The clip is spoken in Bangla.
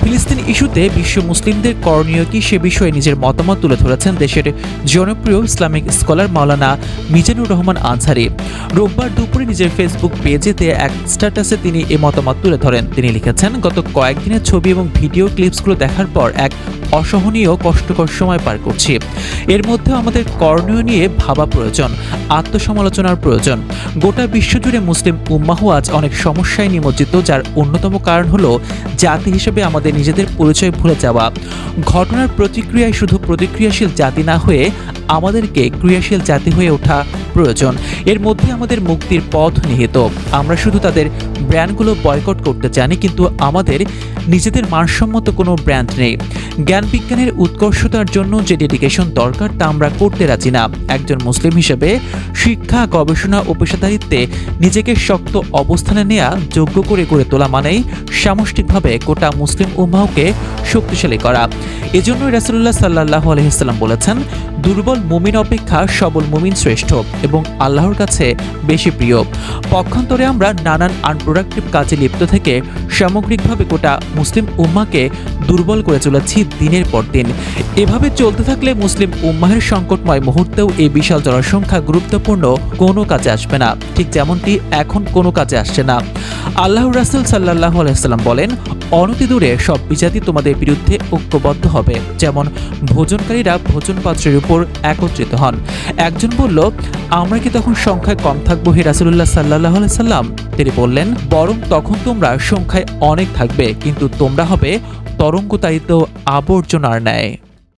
ফিলিস্তিন ইস্যুতে বিশ্ব মুসলিমদের করণীয় কি সে বিষয়ে নিজের মতামত তুলে ধরেছেন দেশের জনপ্রিয় ইসলামিক স্কলার মাওলানা মিজানুর রহমান আনসারি। রোববার দুপুরে নিজের ফেসবুক পেজেতে এক স্ট্যাটাসে তিনি এ মতামত তুলে ধরেন। তিনি লিখেছেন, গত কয়েকদিনের ছবি এবং ভিডিও ক্লিপসগুলো দেখার পর এক অসহনীয় কষ্টকর সময় পার করছি। এর মধ্যে আমাদের করণীয় নিয়ে ভাবা প্রয়োজন, আত্মসমালোচনার প্রয়োজন। গোটা বিশ্বজুড়ে মুসলিম উম্মাহ আজ অনেক সমস্যায় নিমজ্জিত, যার অন্যতম কারণ হলো জাতি হিসেবে আমাদের নিজেদের পরিচয় ভুলে যাওয়া। ঘটনার প্রতিক্রিয়ায় শুধু প্রতিক্রিয়াশীল জাতি না হয়ে আমাদেরকে ক্রিয়াশীল জাতি হয়ে ওঠা প্রয়োজন। এর মধ্যে আমাদের মুক্তির পথ নিহিত। আমরা শুধু তাদের ব্র্যান্ডগুলো বয়কট করতে জানি, কিন্তু আমাদের নিজেদের মানসম্মত কোনো ব্র্যান্ড নেই। জ্ঞান বিজ্ঞানের উৎকর্ষতার জন্য যে ডেডিকেশন দরকার তা আমরা করতে রাজি না। একজন মুসলিম হিসেবে শিক্ষা, গবেষণা ও পেশাদারিত্বে নিজেকে শক্ত অবস্থানে নেয়া, যোগ্য করে গড়ে তোলা মানেই সামষ্টিকভাবে গোটা মুসলিম উম্মাহকে শক্তিশালী করা। এজন্যই রাসুল্লাহ সাল্লাহ আলহিহাল্লাম বলেছেন দুর্বল মুমিন অপেক্ষা সবল মুমিন শ্রেষ্ঠ এবং আল্লাহর কাছে বেশি প্রিয়। পক্ষান্তরে আমরা নানান আনপ্রোডাক্টিভ কাজে লিপ্ত থেকে সামগ্রিকভাবে গোটা মুসলিম উম্মাকে দুর্বল করে চলেছি দিনের পর দিন। এভাবে চলতে থাকলে মুসলিম উম্মাহের সংকটময় মুহূর্তেও এই বিশাল জনসংখ্যা গুরুত্বপূর্ণ কোনো কাজে আসবে না। ঠিক যেমনটি এখন কোনো কাজে আসছে না। আল্লাহ রাসুল সাল্লাহ আলাইসাল্লাম বলেন, অনতি দূরে সব বিজাতি তোমাদের বিরুদ্ধে ঐক্যবদ্ধ হবে। যেমন ভোজনকারীরা ভোজন পাত্রের উপর একত্রিত হন। একজন বলল, আমরা কি তখন সংখ্যায় কম থাকব? হে রাসুল্লাহ সাল্লাহ সাল্লাম। তিনি বললেন, বরং তখন তোমরা সংখ্যায় অনেক থাকবে, কিন্তু তোমরা হবে তরঙ্গতায়িত আবর্জনার ন্যায়।